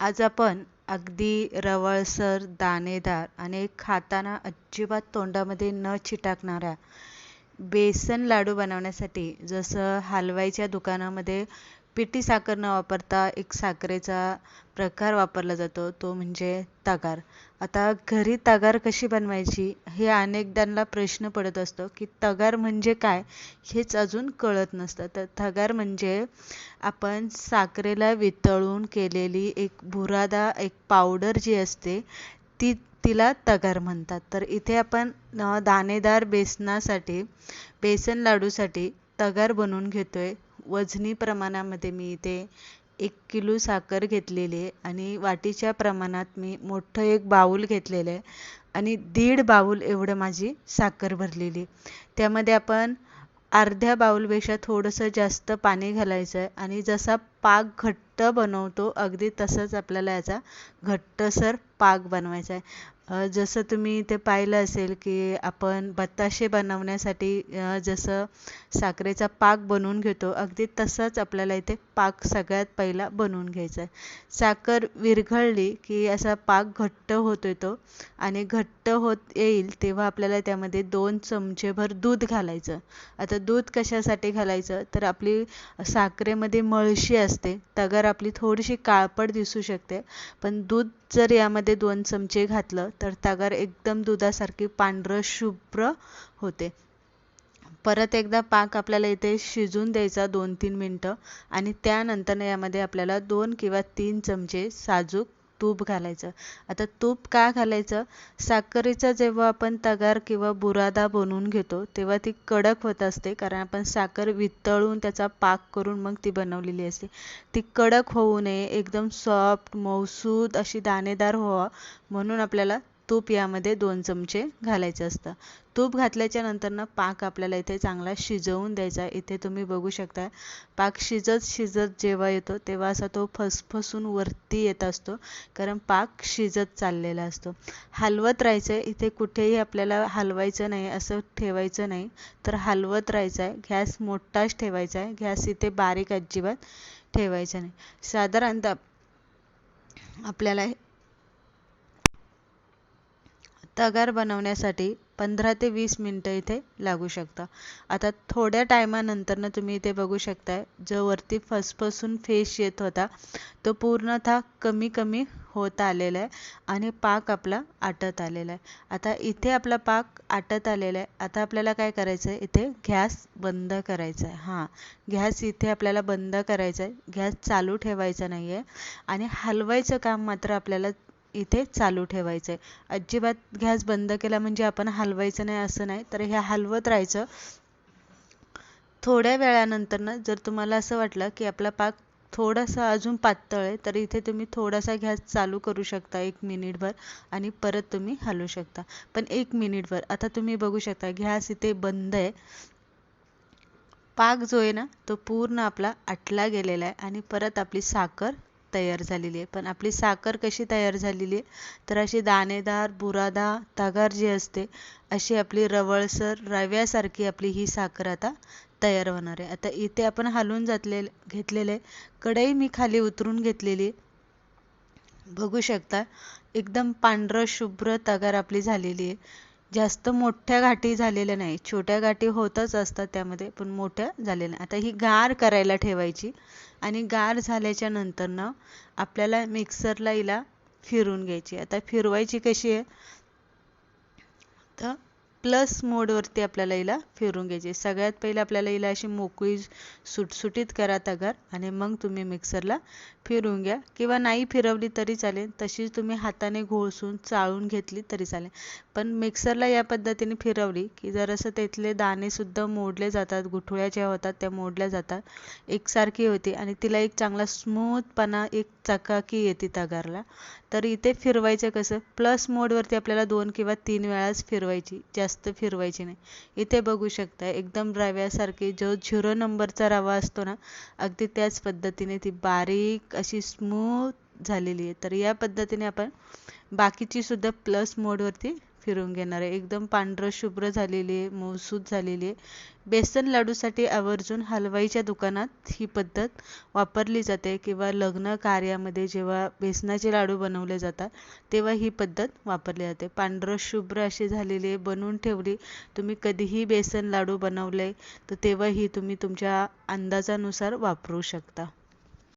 आज आपण अगदी रवळसर दाणेदार आणि खाताना अजिबात तोंडामध्ये न चिटाकणाऱ्या बेसन लाडू बनवण्यासाठी जसं हलवाईच्या दुकानामध्ये पिठी साखर न वापरता एक साखरेचा प्रकार वापरला जातो तो म्हणजे तगार. आता घरी तगार कशी बनवायची हे अनेकदांना प्रश्न पडत असतो की तगार म्हणजे काय हेच अजून कळत नसतं. तर तगार म्हणजे आपण साखरेला वितळून केलेली एक भुरादा एक पावडर जी असते ती तिला तगार म्हणतात. तर इथे आपण दाणेदार बेसनासाठी बेसन लाडूसाठी तगार बनवून घेतोय. वजनी प्रमाणामध्ये मी इथे एक किलो साखर घेतलेली आहे आणि वाटीच्या प्रमाणात मी मोठं एक बाऊल घेतलेलं आहे आणि दीड बाऊल एवढं माझी साखर भरलेली त्यामध्ये आपण अर्ध्या बाऊलपेक्षा थोडंसं जास्त पाणी घालायचं आहे आणि जसा पाक घट्ट बनवतो अगदी तसंच आपल्याला याचा घट्टसर पाक बनवायचा आहे. जसं तुम्ही इथे पाहिलं असेल की आपण बत्ताशे बनवण्यासाठी जसं साखरेचा पाक बनवून घेतो अगदी तसंच आपल्याला इथे पाक सगळ्यात पहिला बनवून घ्यायचा आहे. साखर विरघळली की असा पाक घट्ट होत येतो आणि घट्ट होत येईल तेव्हा आपल्याला त्यामध्ये दोन चमचेभर दूध घालायचं. आता दूध कशासाठी घालायचं? तर आपली साखरेमध्ये मळशी असते तगर आपली थोडीशी काळपट दिसू शकते पण दूध जर यामध्ये दोन चमचे घातलं तर तगार एकदम दुधासारखी पांढरं शुभ्र होते. परत एकदा पाक आपल्याला इथे शिजून द्यायचा दोन तीन मिनटं आणि त्यानंतर यामध्ये आपल्याला दोन किंवा तीन चमचे साजूक तूप घालायचं. आता तूप का घालायचं? साखरेचा जेव्हा आपण तगार किंवा बुरादा बनवून घेतो तेव्हा ती कडक होत असते कारण आपण साखर वितळून त्याचा पाक करून मग ती बनवलेली असते. ती कडक होऊ नये एकदम सॉफ्ट मौसूद अशी दाणेदार व्हावं म्हणून आपल्याला तूप यामध्ये दोन चमचे घालायचं असतं. तूप घातल्याच्या नंतरनं पाक आपल्याला इथे चांगला शिजवून द्यायचा इथे तुम्ही बघू शकता. पाक शिजत शिजत जेव्हा येतो तेव्हा असा तो फसफसून वरती येत असतो. कारण पाक शिजत चाललेला असतो. हलवत राहायचं आहे इथे कुठेही आपल्याला हलवायचं नाही असं ठेवायचं नाही. तर हलवत राहायचं आहे गॅस मोठाच ठेवायचा आहे. गॅस इथे बारीक अजिबात ठेवायचा नाही. साधारणतः आपल्याला तगार बनवण्यासाठी पंधरा ते वीस मिनटं इथे लागू शकतं. आता थोड्या टायमानंतरनं तुम्ही इथे बघू शकताय जो वरती फसफसून फेस येत होता तो पूर्णतः कमी कमी होत आलेला आहे आणि पाक आपला आटत आलेला आहे. आता इथे आपला पाक आटत आलेला आहे. आता आपल्याला काय करायचं आहे इथे गॅस बंद करायचा आहे हां गॅस इथे आपल्याला बंद करायचा आहे गॅस चालू ठेवायचा नाही आहे आणि हलवायचं काम मात्र आपल्याला इथे चालू ठेवायचं आहे अजिबात गॅस बंद केला म्हणजे आपण हलवायचं नाही असं नाही. तर हे हलवत राहायचं. थोड्या वेळानंतरनं जर तुम्हाला असं वाटलं की आपला पाक थोडासा अजून पातळ आहे तर इथे तुम्ही थोडासा गॅस चालू करू शकता एक मिनिटभर आणि परत तुम्ही हलवू शकता. पण एक मिनिटभर. आता तुम्ही बघू शकता गॅस इथे बंद आहे. पाक जो आहे ना तो पूर्ण आपला आटला गेलेला आहे आणि परत आपली साखर तयार झालेली आहे. पण आपली साखर कशी तयार झालेली आहे तर अशी दाणेदार बुरादा तगार जी असते अशी आपली रवळसर रव्यासारखी आपली ही साखर आता तयार होणार आहे. आता इथे आपण हलवून जातले घेतलेले कढई मी खाली उतरून घेतलेली बघू शकता एकदम पांढरं शुभ्र तगार आपली झालेली आहे. जास्त मोठ्या गाठी झालेल्या नाही. छोट्या गाठी होतच असतात त्यामध्ये पण मोठ्या झालेल्या आता ही गार करायला ठेवायची आणि गार झाल्याच्या नंतरनं आपल्याला मिक्सरला हिला फिरून घ्यायची. आता फिरवायची कशी आहे? तर प्लस मोडवरती आपल्याला हिला फिरून घ्यायची. सगळ्यात पहिले आपल्याला हिला अशी मोकळी सुटसुटीत करा तगार आणि मग तुम्ही मिक्सरला फिरून घ्या. किंवा नाही फिरवली तरी चालेल. तशीच तुम्ही हाताने घोळसून चाळून घेतली तरी चालेल. पण मिक्सरला या पद्धतीने फिरवली की जरासं त्यातले दाणेसुद्धा मोडले जातात. गुठळ्या ज्या होतात त्या मोडल्या जातात. एकसारखी होती आणि तिला एक चांगला स्मूथपणा एक चकाकी येते तगारला. तर इथे फिरवायचं कसं? प्लस मोडवरती आपल्याला दोन किंवा तीन वेळाच फिरवायची. जास्त फिरवायची नाही. इथे बघू शकता एकदम रव्यासारखी जो झिरो नंबरचा रवा असतो ना अगदी त्याच पद्धतीने ती बारीक अशी स्मूथ झालेली आहे. तर या पद्धतीने आपण बाकीची सुद्धा प्लस मोडवरती फिरून घेणार आहे. एकदम पांढरं शुभ्र झालेली आहे मऊसूत झालेली आहे. बेसन लाडूसाठी आवर्जून हलवाईच्या दुकानात ही पद्धत वापरली जाते किंवा लग्न कार्यामध्ये जेव्हा बेसनाचे लाडू बनवले जातात तेव्हा ही पद्धत वापरली जाते. पांढरं शुभ्र अशी झालेली आहे बनवून ठेवली. तुम्ही कधीही बेसन लाडू बनवले तर तेव्हाही तुम्ही तुमच्या अंदाजानुसार वापरू शकता.